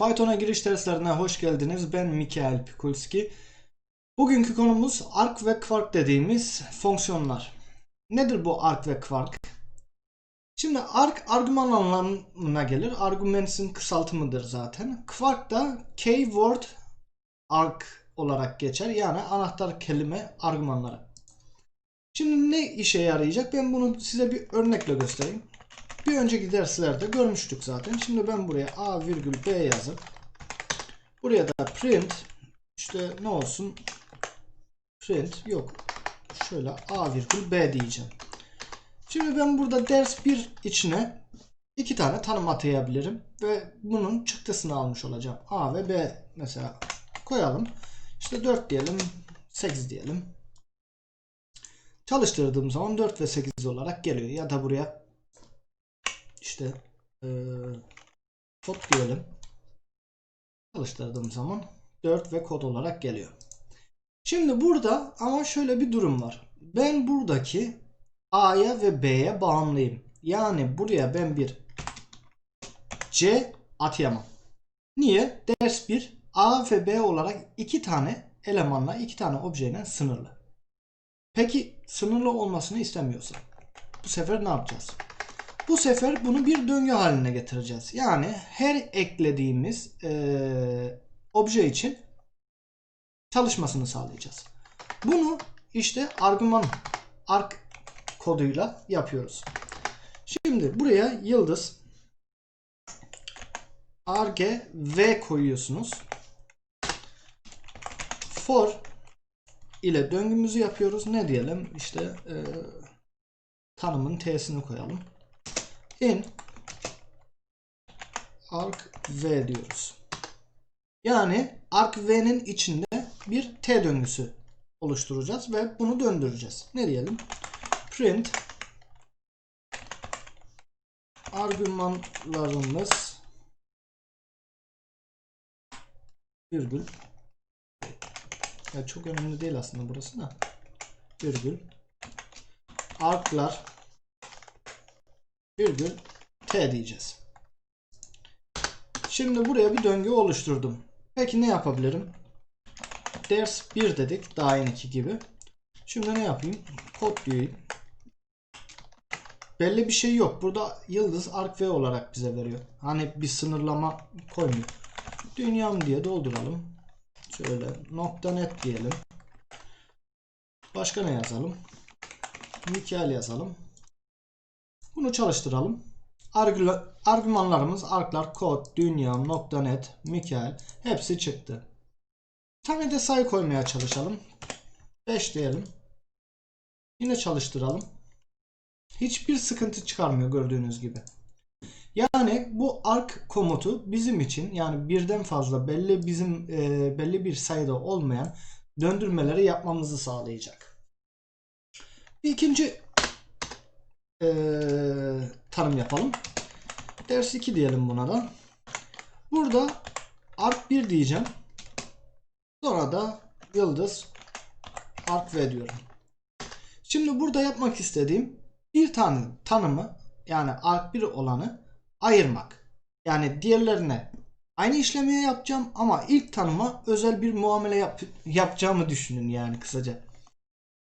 Python'a giriş derslerine hoş geldiniz. Ben Mikael Pikulski. Bugünkü konumuz arg ve quark dediğimiz fonksiyonlar. Nedir bu arg ve quark? Şimdi arg argüman anlamına gelir. Arguments'in kısaltımıdır zaten. Quark da keyword arg olarak geçer. Yani anahtar kelime argümanları. Şimdi ne işe yarayacak? Ben bunu size bir örnekle göstereyim. Bir önceki derslerde görmüştük zaten. Şimdi ben buraya a virgül b yazıp buraya da print işte ne olsun print yok şöyle a virgül b diyeceğim. Şimdi ben burada ders 1 içine iki tane tanım atayabilirim ve bunun çıktısını almış olacağım. A ve B mesela koyalım. İşte 4 diyelim, 8 diyelim. Çalıştırdığım zaman 4 ve 8 olarak geliyor. Ya da buraya işte e, kod diyelim. Çalıştırdığım zaman 4 ve kod olarak geliyor. Şimdi burada ama şöyle bir durum var. Ben buradaki A'ya ve B'ye bağımlıyım. Yani buraya ben bir C atayamam. Niye? Ders 1 A ve B olarak iki tane elemanla iki tane objeyle sınırlı. Peki sınırlı olmasını istemiyorsa bu sefer ne yapacağız? Bu sefer bunu bir döngü haline getireceğiz. Yani her eklediğimiz e, obje için çalışmasını sağlayacağız. Bunu işte argüman arg koduyla yapıyoruz. Şimdi buraya yıldız arg v koyuyorsunuz. For ile döngümüzü yapıyoruz. Ne diyelim? İşte e, tanımın t'sini koyalım. In arg v diyoruz. Yani arg v'nin içinde bir t döngüsü oluşturacağız ve bunu döndüreceğiz. Ne diyelim? Print argümanlarımız virgül ya çok önemli değil aslında burası da virgül arklar virgül t diyeceğiz. Şimdi buraya bir döngü oluşturdum. Peki ne yapabilirim? Ders 1 dedik daha yeniki gibi. Şimdi ne yapayım? Kod diyeyim. Belli bir şey yok. Burada yıldız arc v olarak bize veriyor. Hani bir sınırlama koymuyor. Dünyam diye dolduralım. Şöyle nokta net diyelim. Başka ne yazalım? Mikael yazalım. Bunu çalıştıralım. Argümanlarımız arklar, kod, dünya, nokta net, Mikael hepsi çıktı. Bir tane de sayı koymaya çalışalım. 5 diyelim. Yine çalıştıralım. Hiçbir sıkıntı çıkarmıyor gördüğünüz gibi. Yani bu arc komutu bizim için yani birden fazla belli bizim e, belli bir sayıda olmayan döndürmeleri yapmamızı sağlayacak. İkinci e, tanım yapalım. Ders 2 diyelim buna da. Burada arc 1 diyeceğim. Sonra da yıldız arc v diyorum. Şimdi burada yapmak istediğim bir tane tanımı yani arc 1 olanı ayırmak. Yani diğerlerine aynı işlemi yapacağım ama ilk tanıma özel bir muamele yap yapacağımı düşünün yani kısaca.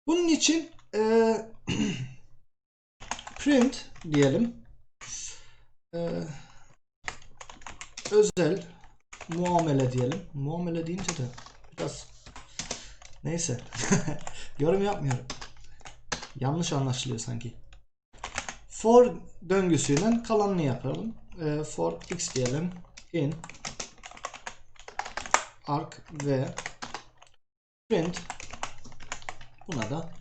Bunun için e, print diyelim. E, özel muamele diyelim. Muamele deyince de biraz neyse yorum yapmıyorum. Yanlış anlaşılıyor sanki. For döngüsüyle kalanını yapalım. E, for x diyelim. In arc ve print buna da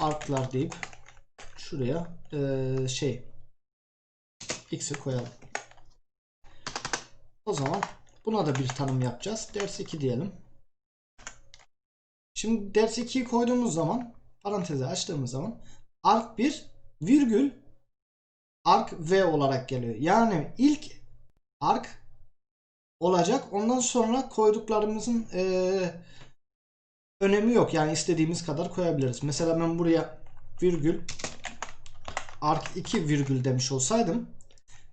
arclar deyip şuraya e, şey x'i koyalım. O zaman buna da bir tanım yapacağız. Ders 2 diyelim. Şimdi ders 2'yi koyduğumuz zaman parantezi açtığımız zaman arc 1 virgül arc v olarak geliyor. Yani ilk arc olacak. Ondan sonra koyduklarımızın e, önemi yok. Yani istediğimiz kadar koyabiliriz. Mesela ben buraya virgül arc 2 virgül demiş olsaydım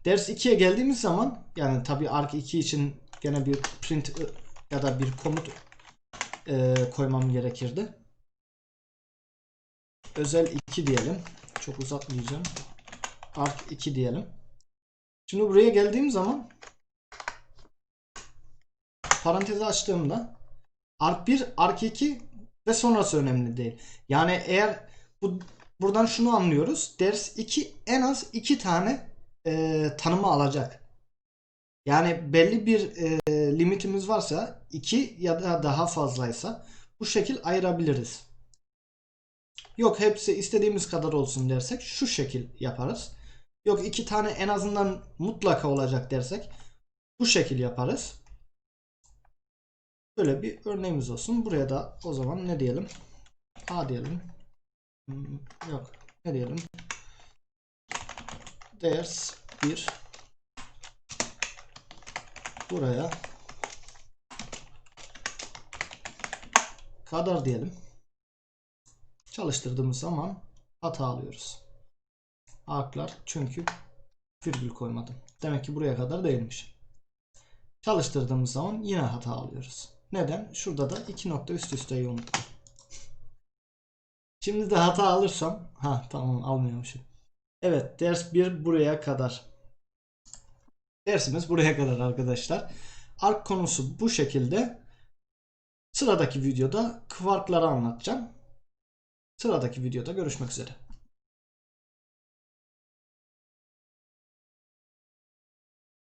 Ders 2'ye geldiğimiz zaman yani tabi arc 2 için gene bir print ı, ya da bir komut e, koymam gerekirdi. Özel 2 diyelim. Çok uzatmayacağım. Arc 2 diyelim. Şimdi buraya geldiğim zaman parantezi açtığımda arc 1, arc 2 ve sonrası önemli değil. Yani eğer bu buradan şunu anlıyoruz. Ders 2 en az 2 tane e, tanımı alacak. Yani belli bir e, limitimiz varsa 2 ya da daha fazlaysa bu şekil ayırabiliriz. Yok hepsi istediğimiz kadar olsun dersek şu şekil yaparız. Yok iki tane en azından mutlaka olacak dersek bu şekil yaparız. Böyle bir örneğimiz olsun. Buraya da o zaman ne diyelim? A diyelim. Hmm, Yok. Ne diyelim? Ders 1 buraya kadar diyelim. Çalıştırdığımız zaman hata alıyoruz. Arklar çünkü virgül koymadım. Demek ki buraya kadar değilmiş. Çalıştırdığımız zaman yine hata alıyoruz. Neden? Şurada da iki nokta üst üste unuttum. Şimdi de hata alırsam ha tamam almıyormuşum. Evet ders 1 buraya kadar. Dersimiz buraya kadar arkadaşlar. Ark konusu bu şekilde. Sıradaki videoda kvarkları anlatacağım. Sıradaki videoda görüşmek üzere.